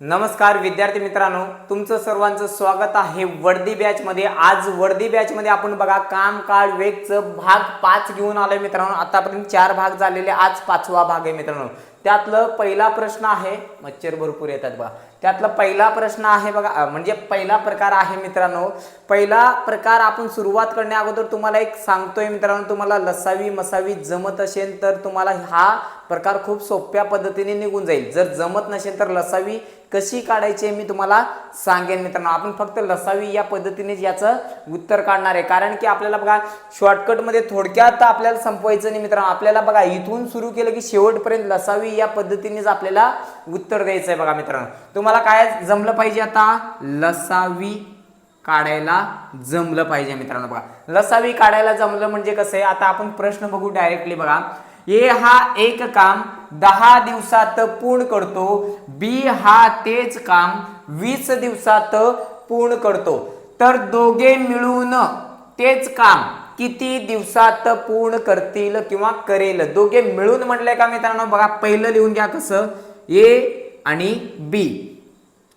नमस्कार विद्यार्थी मित्रांनो. तुमचं सर्वांचं स्वागत आहे वर्दी बॅच मध्ये आज वर्दी बॅच मध्ये आपण बघा काम काळ वेगचं भाग पाच घेऊन आलोय मित्रांनो. आतापर्यंत चार भाग झालेले आज पाचवा भाग आहे मित्रांनो. त्यातलं पहिला प्रश्न आहे मच्छर भरपूर येतात बघा त्यातला पहिला प्रश्न आहे बघा म्हणजे पहिला प्रकार आहे मित्रांनो. पहिला प्रकार आपण सुरुवात करण्या अगोदर तुम्हाला एक सांगतोय मित्रांनो तुम्हाला लसावी मसावी जमत असेल तर तुम्हाला हा प्रकार खूप सोप्या पद्धतीने निघून जाईल. जर जमत नसेल तर लसावी कशी काढायची आहे मी तुम्हाला सांगेन मित्रांनो. आपण फक्त लसावी या पद्धतीने याचं उत्तर काढणार आहे. कारण की आपल्याला बघा शॉर्टकटमध्ये थोडक्यात आपल्याला संपवायचं नाही मित्रांनो. आपल्याला बघा इथून सुरू केलं की शेवटपर्यंत लसावी या पद्धतीनेच आपल्याला उत्तर द्यायचं आहे बघा मित्रांनो. तुम्हाला काय जमलं पाहिजे आता? लसावी काढायला जमलं पाहिजे मित्रांनो बघा. लसावी काढायला जमलं म्हणजे कसं आहे? आता आपण प्रश्न बघू डायरेक्टली बघा. ए हा एक काम दहा दिवसात पूर्ण करतो बी हा तेच काम वीस दिवसात पूर्ण करतो. तर दोघे मिळून तेच काम किती दिवसात पूर्ण करतील किंवा करेल? दोघे मिळून म्हटलंय का मित्रांनो? बघा पहिलं लिहून घ्या कसं. ए आणि बी.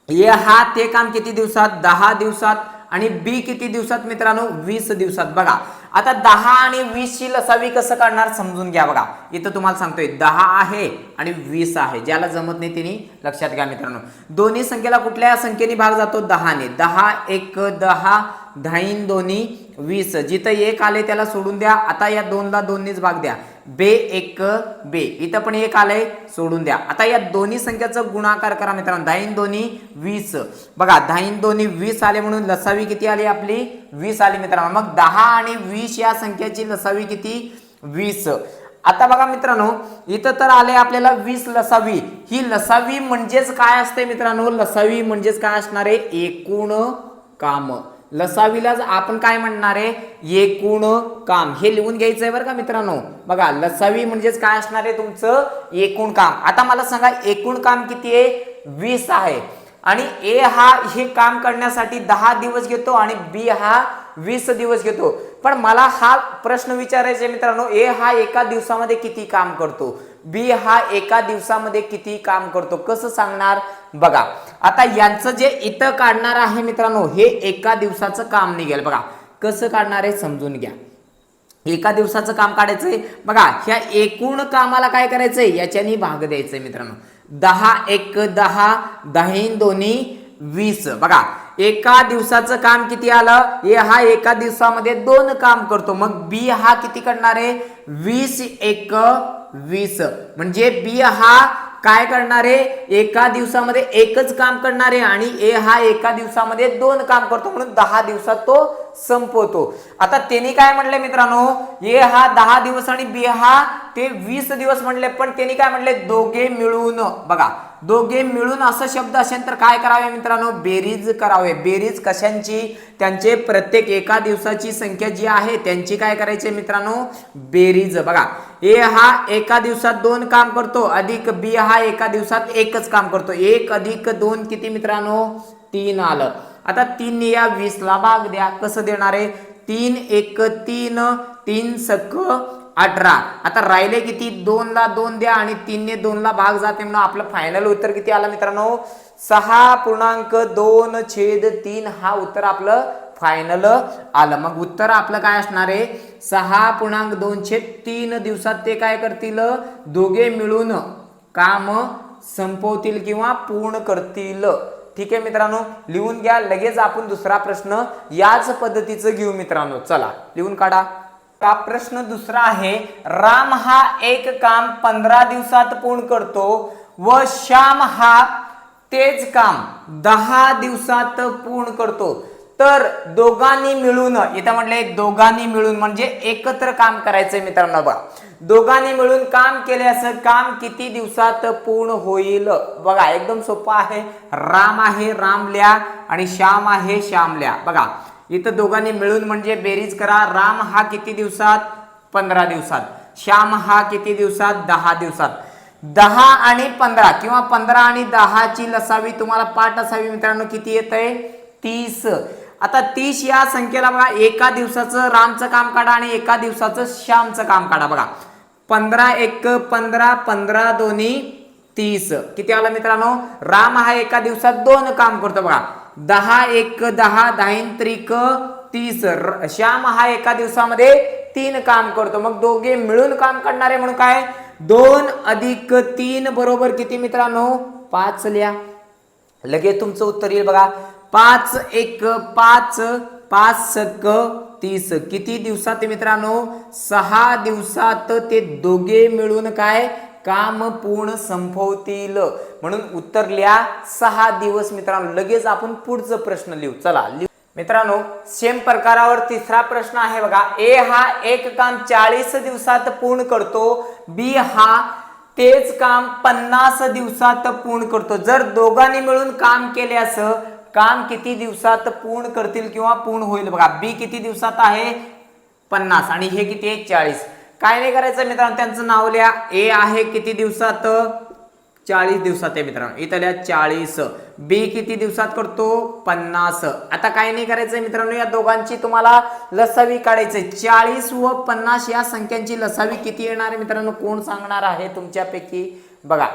ए हा ते काम किती दिवसात? दहा दिवसात. आणि बी किती दिवसात मित्रांनो? वीस दिवसात. बघा आता दहा आणि वीस ची लसावी कसं काढणार समजून घ्या बघा. इथं तुम्हाला सांगतोय दहा आहे आणि वीस आहे. ज्याला जमत नाही तिने लक्षात घ्या मित्रांनो. दोन्ही संख्येला कुठल्या संख्येने भाग जातो? दहाने. दहा एक दहा धाईन दोन्ही वीस. जिथं एक आले त्याला सोडून द्या. आता या दोनला दोन्हीच भाग द्या. बे एक बे. इथं पण एक आलंय सोडून द्या. आता या दोन्ही संख्याचा गुणाकार करा मित्रांनो. दहाईन दोन्ही वीस. बघा दहाईन दोन्ही वीस आले म्हणून लसावी किती आली आपली? वीस आली मित्रांनो. मग दहा आणि वीस या संख्याची लसावी किती? वीस. आता बघा मित्रांनो इथं तर आले आपल्याला वीस लसावी. ही लसावी म्हणजेच काय असते मित्रांनो? लसावी म्हणजेच काय असणार आहे? एकूण काम. लसावीलाच आपण काय म्हणणार आहे? एकूण काम. हे लिहून घ्यायचंय बरं का मित्रांनो? बघा लसावी म्हणजेच काय असणार आहे तुमचं? एकूण काम. आता मला सांगा एकूण काम किती आहे? वीस आहे. आणि ए हा हे काम करण्यासाठी दहा दिवस घेतो आणि बी हा वीस दिवस घेतो. पण मला हा प्रश्न विचारायचा मित्रांनो ए हा एका दिवसामध्ये किती काम करतो? बी हा एका दिवसामध्ये किती काम करतो? कसं सांगणार? बघा आता यांचं जे इथं काढणार आहे मित्रांनो हे एका दिवसाचं काम निघेल. बघा कसं काढणार आहे समजून घ्या. एका दिवसाचं काम काढायचंय. बघा ह्या एकूण कामाला काय करायचंय? याच्यानी भाग द्यायचंय मित्रांनो. दहा एक दहा दहीन दोन्ही वीस. बघा एका दिवसाचं काम किती आलं? ए हा एका दिवसामध्ये दोन काम करतो. मग बी हा किती करणार आहे? वीस एक वीस. म्हणजे बी हा काय करणार? आहे एका दिवसामध्ये एकच काम करणार आहे आणि ए हा एका दिवसामध्ये दोन काम करतो म्हणून दहा दिवसात तो संपवतो. आता त्यांनी काय म्हणले मित्रांनो? ए हा दहा दिवस आणि बी हा ते वीस दिवस म्हणले पण त्यांनी काय म्हणले? दोघे मिळून. बघा दोघे मिळून असं शब्द असेल तर काय करावे मित्रांनो? बेरीज करावे. बेरीज कशांची? त्यांचे प्रत्येक एका दिवसाची संख्या जी आहे त्यांची काय करायची मित्रांनो? बेरीज. बघा ए हा एका दिवसात दोन काम करतो अधिक बी हा एका दिवसात एकच काम करतो. एक अधिक दोन किती मित्रांनो? तीन आलं. आता तीन या वीसला भाग द्या. कसं देणार आहे? तीन एक तीन तीन सक अठरा. आता राहिले किती? दोनला दोन द्या आणि तीनने दोनला भाग जाते म्हणून आपलं फायनल उत्तर किती आलं मित्रांनो? सहा पूर्णांक दोन छेद तीन हा उत्तर आपलं फायनल आलं. मग उत्तर आपलं काय असणार आहे? सहा पूर्णांक दोनशे तीन दिवसात ते काय करतील? दोघे मिळून काम संपवतील किंवा पूर्ण करतील. ठीक आहे मित्रांनो? लिहून घ्या. लगेच आपण दुसरा प्रश्न याच पद्धतीचं घेऊ मित्रांनो. चला लिहून काढा. का प्रश्न दुसरा आहे राम हा एक काम पंधरा दिवसात पूर्ण करतो व श्याम हा तेच काम दहा दिवसात पूर्ण करतो. तर दोघांनी मिळून इथं म्हटले दोघांनी मिळून म्हणजे एकत्र काम करायचंय मित्रांनो बघा. दोघांनी मिळून काम केले असं काम किती दिवसात पूर्ण होईल? बघा एकदम सोपं आहे. राम आहे रामल्या आणि श्याम आहे श्यामल्या. बघा इथं दोघांनी मिळून म्हणजे बेरीज करा. राम हा किती दिवसात? पंधरा दिवसात. श्याम हा किती दिवसात? दहा दिवसात. दहा आणि पंधरा किंवा पंधरा आणि दहाची लसावी तुम्हाला पाठ असावी मित्रांनो किती येत आहे तीस. आता तीस या संख्येला बघा. एका दिवसाचं रामचं काम काढा आणि एका दिवसाचं श्यामचं काम काढा बघा. पंधरा एक पंधरा पंधरा दोन्ही तीस. किती आलं मित्रांनो? राम हा एका दिवसात दोन काम करतो बघा. दहा एक दहा दहा त्रिक तीस श्याम हा एका दिवसामध्ये तीन काम करतो. मग दोघे मिळून काम करणारे म्हणून काय? दोन अधिक तीन बरोबर किती मित्रांनो? पाच लिहा. लगेच तुमचं उत्तर येईल बघा. पाच एक पाच पाच सक तीस. किती दिवसात ते मित्रांनो? सहा दिवसात ते दोघे मिळून काय? काम पूर्ण संपवतील. म्हणून उत्तर लिहा सहा दिवस मित्रांनो लगेच आपण पुढचं प्रश्न लिहू. चला लिहू. मित्रांनो सेम प्रकारावर तिसरा प्रश्न आहे बघा. ए हा एक काम चाळीस दिवसात पूर्ण करतो. बी हा तेच काम पन्नास दिवसात पूर्ण करतो. जर दोघांनी मिळून काम केले असं काम किती दिवसात पूर्ण करतील किंवा पूर्ण होईल? बघा बी किती दिवसात आहे? पन्नास. आणि हे किती आहे? चाळीस. काय नाही करायचं मित्रांनो त्यांचं नाव लिहा. ए आहे किती दिवसात? चाळीस दिवसात आहे मित्रांनो. इथं लिहा चाळीस. बी किती दिवसात करतो? पन्नास. आता काय नाही करायचंय मित्रांनो या दोघांची तुम्हाला लसावी काढायचे चाळीस व पन्नास या संख्यांची लसावी किती येणार आहे मित्रांनो? कोण सांगणार आहे तुमच्यापैकी? बघा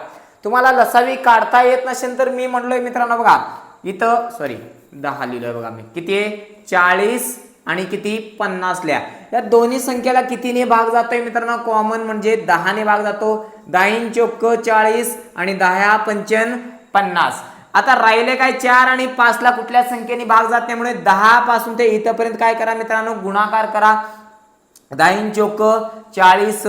तुम्हाला लसावी काढता येत नसेल तर मी म्हणलोय मित्रांनो बघा. इथं सॉरी दहा लिहिलंय बघा मी. किती आहे? चाळीस. आणि किती? पन्नास लिहा या दोन्ही संख्येला कितीने भाग जातोय मित्रांनो? कॉमन म्हणजे दहाने भाग जातो. दाहीन चोक्क चाळीस आणि दहा पंचन पन्नास. आता राहिले काय चार आणि पाच ला कुठल्या संख्येने भाग जात त्यामुळे दहा पासून ते इथपर्यंत काय करा मित्रांनो? गुणाकार करा. दाईन चोक चाळीस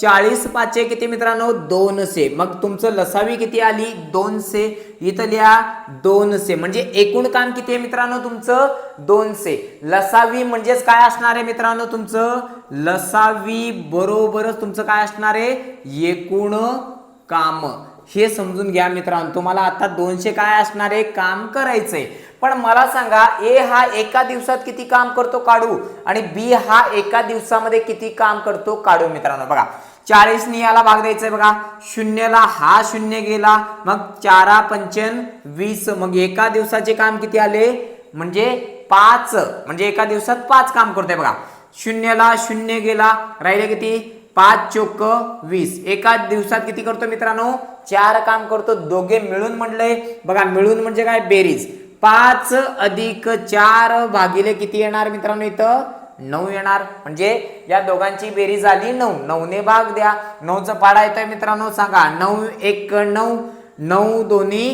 चाळीस पाचशे किती मित्रांनो? दोनशे. मग तुमचं लसावी किती आली? दोनशे. इथं लिहा दोनशे. म्हणजे एकूण काम किती आहे मित्रांनो तुमचं? दोनशे. लसावी म्हणजेच काय असणार आहे मित्रांनो तुमचं? लसावी बरोबरच तुमचं काय असणार आहे? एकूण काम. हे समजून घ्या मित्रांनो. तुम्हाला आता दोनशे काय असणार आहे? काम करायचंय. पण मला सांगा ए हा एका दिवसात किती काम करतो काढू? आणि बी हा एका दिवसामध्ये किती काम करतो काढू मित्रांनो? बघा चाळीस याला भाग द्यायचा बघा. शून्यला हा शून्य गेला मग चारा पंचन वीस. मग एका दिवसाचे काम किती आले? म्हणजे पाच. म्हणजे एका दिवसात पाच काम करतोय बघा. शून्यला शून्य गेला राहिले किती? पाच चोक वीस. एका दिवसात किती करतो मित्रांनो? चार काम करतो. दोघे मिळून म्हणलंय बघा मिळून म्हणजे काय? बेरीज. पाच अधिक चार भागिले किती येणार मित्रांनो इथं? नऊ येणार. म्हणजे या दोघांची बेरीज झाली नऊ. नऊने भाग द्या. नऊचा पाडा येतोय मित्रांनो. सांगा. नऊ एक नऊ. नऊ दोन्ही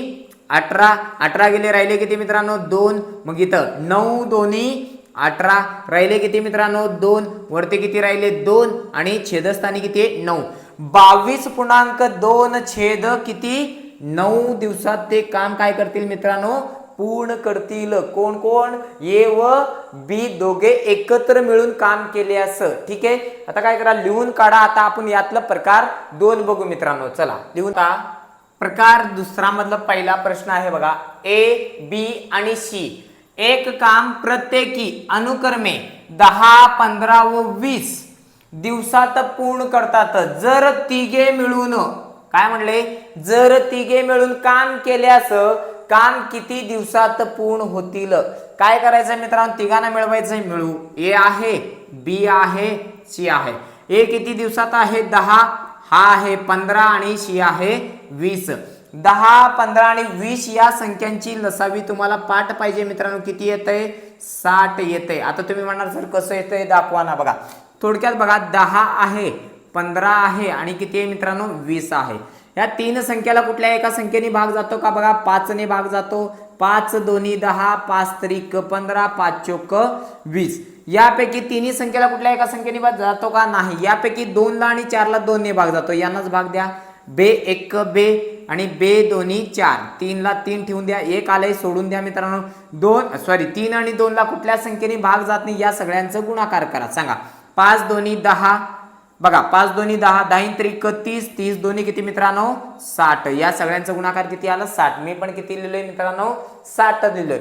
अठरा. अठरा गेले राहिले किती मित्रांनो? दोन. मग इथं नऊ दोन्ही अठरा. राहिले किती मित्रांनो? दोन. वरती किती राहिले? दोन. आणि छेदस्थानी किती आहे? नऊ. बावीस पूर्णांक दोन छेद किती? नऊ दिवसात ते काम काय करतील मित्रांनो? पूर्ण करतील. कोण कोण? ए व बी दोघे एकत्र मिळून काम केले असं. ठीक आहे? आता काय करा लिहून काढा. आता आपण यातला प्रकार दोन बघू मित्रांनो. चला लिहून का प्रकार दुसरा मधला पहिला प्रश्न आहे बघा. ए बी आणि सी. एक काम प्रत्येकी अनुक्रमे दहा पंधरा व वीस दिवसात पूर्ण करतात. जर तिघे मिळून काय म्हणले? जर तिघे मिळून काम केल्यास काम किती दिवसात पूर्ण होतील? काय करायचं मित्रांनो? तिघांना मिळवायचं मिळू. ए आहे बी आहे सी आहे. ए किती दिवसात आहे? दहा. हा आहे पंधरा आणि सी आहे वीस. दहा पंधरा आणि वीस या संख्यांची लसावी तुम्हाला पाठ पाहिजे मित्रांनो. किती येतंय? साठ येतंय. आता तुम्ही म्हणणार सर कसं येतंय? दाखवा ना बघा. थोडक्यात बघा दहा आहे पंधरा आहे आणि किती आहे मित्रांनो? वीस आहे. या तीन संख्याला कुठल्या एका संख्येने भाग जातो का बघा? पाचने भाग जातो. पाच दोन्ही दहा पाच तरीक पंधरा पाच चोक वीस. यापैकी तिन्ही संख्येला कुठल्या एका संख्येने भाग जातो का? नाही. यापैकी दोनला आणि चारला दोनने भाग जातो. यांनाच भाग द्या. बे एक बे आणि बे दोन्ही चार. तीनला तीन ठेवून द्या. एक आलंय सोडून द्या मित्रांनो. दोन सॉरी तीन आणि दोनला कुठल्या संख्येने भाग जात नाही? या सगळ्यांचं गुणाकार करा. सांगा. पाच दोन्ही दहा बघा पाच दोन्ही दहा दहा त्रिक तीस तीस दोन्ही किती मित्रांनो? साठ. या सगळ्यांचा गुणाकार किती आला? साठ. मी पण किती लिहिलंय मित्रांनो? साठ लिहिलंय.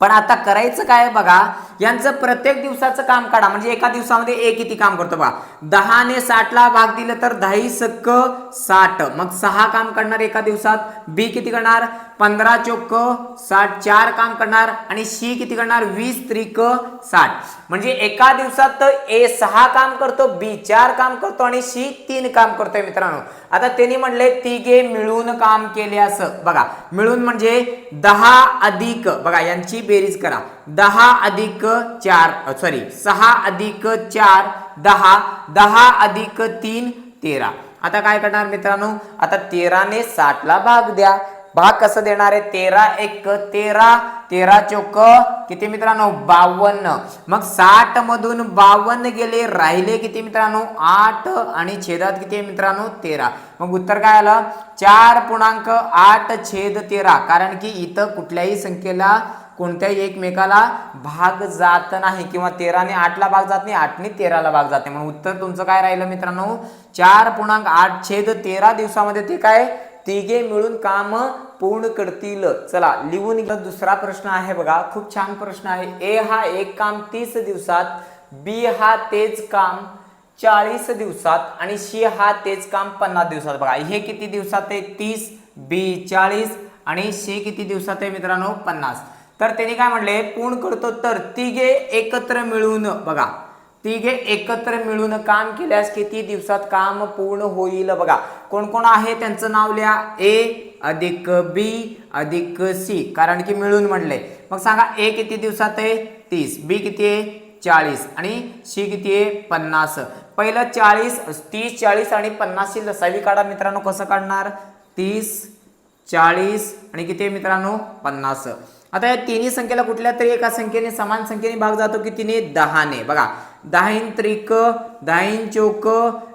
पण आता करायचं काय बघा यांचं प्रत्येक दिवसाचं काम काढा. म्हणजे एका दिवसामध्ये एक किती काम करतो बघा. दहाने साठला भाग दिलं तर दहाही सक्क साठ. मग सहा काम करणार एका दिवसात. बी किती करणार? पंधरा चोक्क साठ. चार काम करणार आणि सी किती करणार? वीस त्रिक साठ. म्हणजे एका दिवसात ए सहा काम करतो बी चार काम करतो आणि सी तीन काम करतोय मित्रांनो. आता त्यांनी म्हणले तिघे मिळून काम केले असं. बघा मिळून म्हणजे दहा अधिक बघा यांची बेरीज करा. दहा अधिक चार सॉरी सहा अधिक चार दहा दहा अधिक तीन तेरा. आता काय करणार मित्रांनो? आता तेराने साठला भाग द्या. भाग कसं देणार आहे? तेरा एक तेरा तेरा चोक किती मित्रांनो? बावन्न. मग साठ मधून बावन्न गेले राहिले किती मित्रांनो? आठ आणि छेदात किती मित्रांनो? तेरा. मग उत्तर काय आलं? चार पूर्णांक आठ छेद तेरा. कारण की इथं कुठल्याही संख्येला कोणत्याही एकमेकाला भाग जात नाही. किंवा तेराने आठला भाग जात नाही आठने तेराला भाग जाते म्हणून उत्तर तुमचं काय राहिलं मित्रांनो? चार पूर्णांक आठ छेद तेरा दिवसामध्ये ते काय? तिघे मिळून काम पूर्ण करतील. चला लिहून घ्या. दुसरा प्रश्न आहे बघा. खूप छान प्रश्न आहे. ए हा एक काम तीस दिवसात बी हा तेच काम चाळीस दिवसात आणि सी हा तेच काम पन्नास दिवसात. बघा हे किती दिवसात आहे? तीस बी चाळीस आणि सी किती दिवसात आहे मित्रांनो? पन्नास. तर त्यांनी काय म्हणले पूर्ण करतो तर तिघे एकत्र मिळून बघा. तिघे एकत्र मिळून काम केल्यास किती दिवसात काम पूर्ण होईल बघा. कोण कोण आहे? त्यांचं नाव लिहा. ए अधिक बी अधिक सी कारण की मिळून म्हणले मग सांगा ए किती दिवसात आहे? तीस. बी किती आहे? चाळीस. आणि सी किती आहे? पन्नास. पहिलं चाळीस तीस चाळीस आणि पन्नासची लसावी काढा मित्रांनो कसं काढणार? तीस चाळीस आणि किती आहे मित्रांनो? पन्नास. आता या तिन्ही संख्येला कुठल्या तरी एका संख्येने समान संख्येने भाग जातो कितीने दहाने? बघा दहाईन त्रिक दहाईन चौक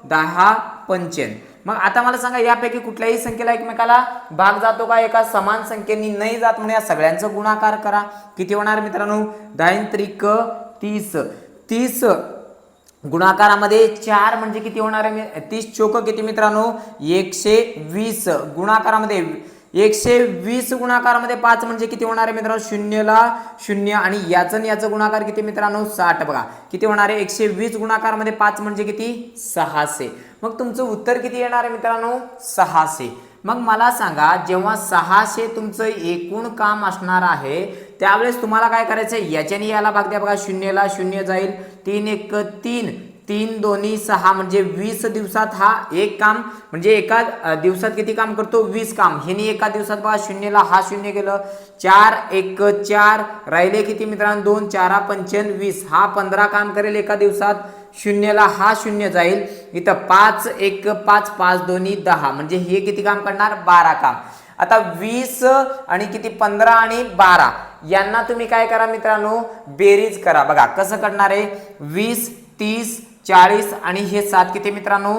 दहा पंचन. मग आता मला सांगा यापैकी कुठल्याही संख्येला एकमेकाला भाग जातो का? एका समान संख्येनी नाही जात म्हणून या सगळ्यांचं गुणाकार करा. किती होणार मित्रांनो? दहाईन त्रिक तीस. तीस गुणाकारामध्ये चार म्हणजे किती होणार आहे? तीस चोक किती मित्रांनो? एकशे वीस. गुणाकारामध्ये एकशे वीस गुणाकारामध्ये पाच म्हणजे किती होणार आहे मित्रांनो? शून्यला शून्य आणि याचं याचं गुणाकार किती मित्रांनो? साठ. बघा किती होणार आहे? एकशे वीस गुणाकारामध्ये पाच म्हणजे किती? सहाशे. मग तुमचं उत्तर किती येणार आहे मित्रांनो? सहाशे. मग मला सांगा जेव्हा सहाशे तुमचं एकूण काम असणार आहे त्यावेळेस तुम्हाला काय करायचं आहे याच्याने याला भाग द्या बघा शून्यला शून्य जाईल. तीन एक तीन. तीन दोन्ही सहा म्हणजे वीस दिवसात हा एक काम म्हणजे एका दिवसात किती काम करतो? वीस काम. ह्यानी एका दिवसात बघा शून्यला हा शून्य केलं. चार एक चार राहिले किती मित्रांनो? दोन चारा पंचन वीस. हा पंधरा काम करेल एका दिवसात. शून्यला हा शून्य जाईल. इथं पाच एक पाच पाच दोन्ही दहा. म्हणजे हे किती काम करणार? बारा काम. आता वीस आणि किती? पंधरा आणि बारा. यांना तुम्ही काय करा मित्रांनो? बेरीज करा. बघा कसं करणार आहे? वीस तीस चाळीस आणि हे सात किती मित्रांनो?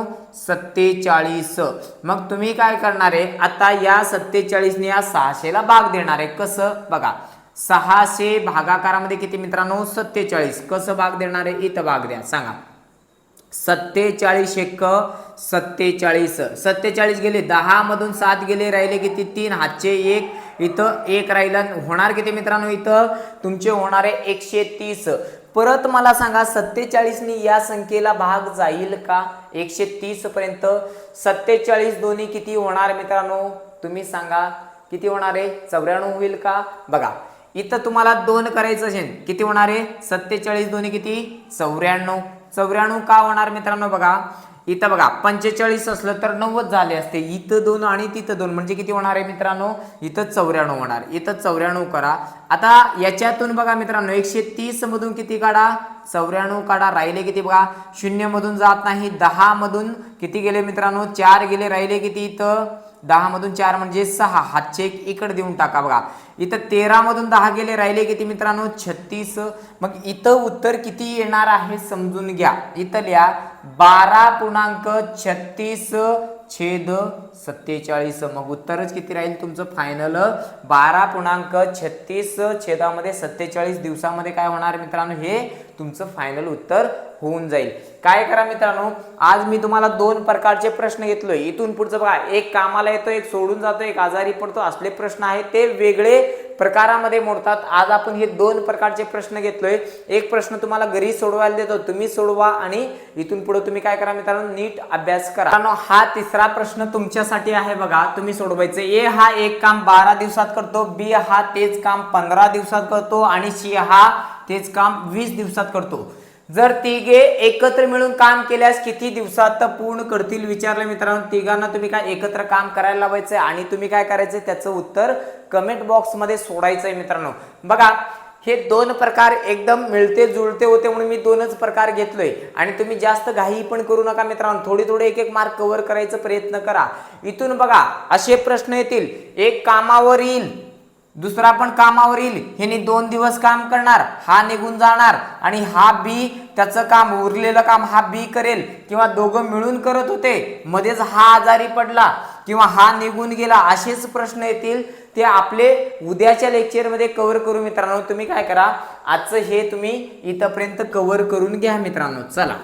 सत्तेचाळीस. मग तुम्ही काय करणार आहे? आता या सत्तेचाळीसने या सहाशेला भाग देणार आहे. कसं? बघा सहाशे भागाकारामध्ये किती मित्रांनो? सत्तेचाळीस. कसं भाग देणार आहे? इथं भाग द्या. सांगा. सत्तेचाळीस एक सत्तेचाळीस. सत्तेचाळीस गेले दहा मधून सात गेले राहिले किती? तीन. हातचे एक. इथं एक राहिला होणार किती मित्रांनो इथं? तुमचे होणारे एकशे तीस. परत मला सांगा सत्तेचाळीसनी या संख्येला भाग जाईल का? एकशे तीसपर्यंत. सत्तेचाळीस दोन्ही किती होणार मित्रांनो? तुम्ही सांगा. किती होणार आहे? चौऱ्याण्णव होईल का? बघा इथं तुम्हाला दोन करायचं असेल. किती होणार आहे? सत्तेचाळीस दोन्ही किती? चौऱ्याण्णव. चौऱ्याण्णव का होणार मित्रांनो? बघा इथं बघा पंचेचाळीस असलं तर नव्वद झाले असते. इथं दोन आणि तिथं दोन. म्हणजे किती होणार आहे मित्रांनो? इथं चौऱ्याण्णव होणार. इथं चौऱ्याण्णव करा. आता याच्यातून बघा मित्रांनो एकशे तीस मधून किती काढा? चौऱ्याण्णव काढा. राहिले किती बघा? शून्य मधून जात नाही. दहा मधून किती गेले मित्रांनो? चार गेले. राहिले किती इथं? दहामधून चार म्हणजे सहा. हातचे एक इकडे देऊन टाका बघा. इथं तेरामधून दहा गेले राहिले किती मित्रांनो? छत्तीस. मग इथं उत्तर किती येणार आहे समजून घ्या. इथं लिहा बारा पूर्णांक छत्तीस छेद सत्तेचाळीस. मग उत्तरच किती राहील तुमचं फायनल बारा पूर्णांक छत्तीस छेदामध्ये सत्तेचाळीस दिवसामध्ये काय होणार मित्रांनो? हे तुमचं फायनल उत्तर होऊन जाईल. काय करा मित्रांनो? आज मी तुम्हाला दोन प्रकारचे प्रश्न घेतलोय. इथून पुढचं बघा एक कामाला येतो एक सोडून जातो एक आजारी पडतो असले प्रश्न आहेत ते वेगळे प्रकारामध्ये मोडतात. आज आपण हे दोन प्रकारचे प्रश्न घेतलोय. एक प्रश्न तुम्हाला घरी सोडवायला देतो तुम्ही सोडवा आणि इथून पुढे तुम्ही काय करा मित्रांनो नीट अभ्यास करा. मित्रांनो, हा तिसरा प्रश्न तुमच्यासाठी आहे बघा तुम्ही सोडवायचं. ए हा एक काम बारा दिवसात करतो बी हा तेच काम पंधरा दिवसात करतो आणि सी हा तेच काम वीस दिवसात करतो. जर तिघे एकत्र मिळून काम केल्यास किती दिवसात पूर्ण करतील विचारलं मित्रांनो? तिघांना तुम्ही काय एकत्र काम करायला लावायचंय आणि तुम्ही काय करायचंय? त्याचं उत्तर कमेंट बॉक्समध्ये सोडायचंय मित्रांनो. बघा हे दोन प्रकार एकदम मिळते जुळते होते म्हणून मी दोनच प्रकार घेतलोय. आणि तुम्ही जास्त घाई पण करू नका मित्रांनो. थोडी थोडे एक एक मार्क कव्हर करायचा प्रयत्न करा. इथून बघा असे प्रश्न येतील. एक कामावर येईल. दुसरा पण कामावर येईल. ह्यानी दोन दिवस काम करणार हा निघून जाणार आणि हा बी त्याचं काम उरलेलं काम हा बी करेल. किंवा दोघं मिळून करत होते मध्येच हा आजारी पडला किंवा हा निघून गेला असेच प्रश्न येतील. ते आपले उद्याच्या लेक्चरमध्ये कव्हर करू मित्रांनो. तुम्ही काय करा आजचं हे तुम्ही इथंपर्यंत कव्हर करून घ्या मित्रांनो. चला.